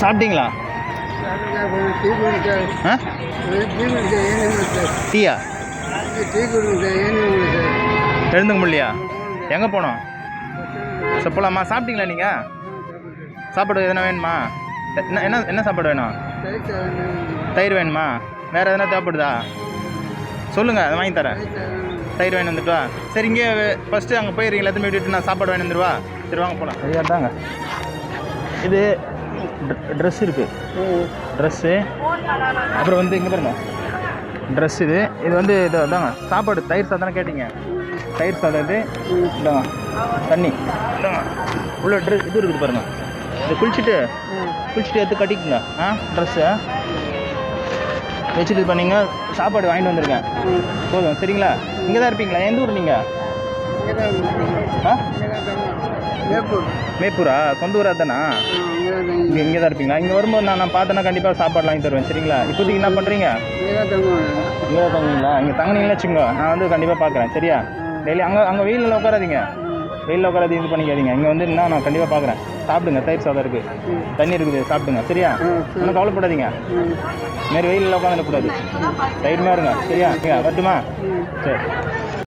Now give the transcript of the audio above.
சாப்பிட்டீங்களா? டீயா? எழுந்துக்க முடியலையா எங்கே போனோம்? சரி போகலாமா சாப்பிட்டீங்களா நீங்கள் சாப்பாடு எதனா வேணுமா? என்ன என்ன என்ன சாப்பாடு வேணும்? தயிர் வேணுமா? வேறு எதனா தேவைப்படுதா? சொல்லுங்கள் அதை வாங்கி தரேன். தயிர் வாங்கி வந்துட்டு வா. சரி இங்கே ஃபஸ்ட்டு அங்கே போயிருக்கீங்களா? எத்தனை விட்டுட்டு நான் சாப்பாடு வாங்கி வந்துடுவா சரி வாங்க போகலாம் சரியா தாங்க இது ட்ரெஸ் இருக்குது ட்ரெஸ்ஸு அப்புறம் வந்து இங்கே பாருங்க. ட்ரெஸ் இது இது வந்து இது அதாங்க சாப்பாடு தயிர் சாதம் கேட்டீங்க? தயிர் சாதம் இது இதாங்க தண்ணி இதாங்க உள்ள ட்ரெஸ் இது இருக்குது பாருங்க. இது குளிச்சுட்டு குளிச்சுட்டு எடுத்து கட்டிக்குங்க. ஆ ட்ரெஸ்ஸு வச்சுட்டு இது பண்ணீங்க சாப்பாடு வாங்கிட்டு வந்துருங்க போதும் சரிங்களா? இங்கே தான் இருப்பீங்களா? எந்த ஊர் நீங்கள் ஆ? வேப்பூர் மேப்பூரா? சொந்த ஊரா தானா? இங்கே இங்கே தான் இருப்பீங்களா? இங்கே வரும்போது நான் நான் பார்த்தேன்னா கண்டிப்பாக சாப்பாடு வாங்கி தருவேன் சரிங்களா? இப்போதைக்கு என்ன பண்ணுறீங்க இங்கே தான் தங்குவீங்களா? இங்கே தங்குனீங்களா வச்சுக்கோ நான் வந்து கண்டிப்பாக பார்க்குறேன் சரியா? டெய்லி அங்கே அங்கே வெயிலில் உட்காராதீங்க. வெயிலில் உட்காராது இது பண்ணிக்காதீங்க. இங்கே வந்து என்ன நான் கண்டிப்பாக பார்க்குறேன். சாப்பிடுங்க தயிர் சாதம் இருக்குது தண்ணி இருக்குது சாப்பிடுங்க சரியா? ஒன்றும் கவலைப்படாதீங்க. இதுமாரி வெயிலில் உட்காந்துடக்கூடாது. இருங்க சரியா? சரியா? வரட்டுமா? சரி.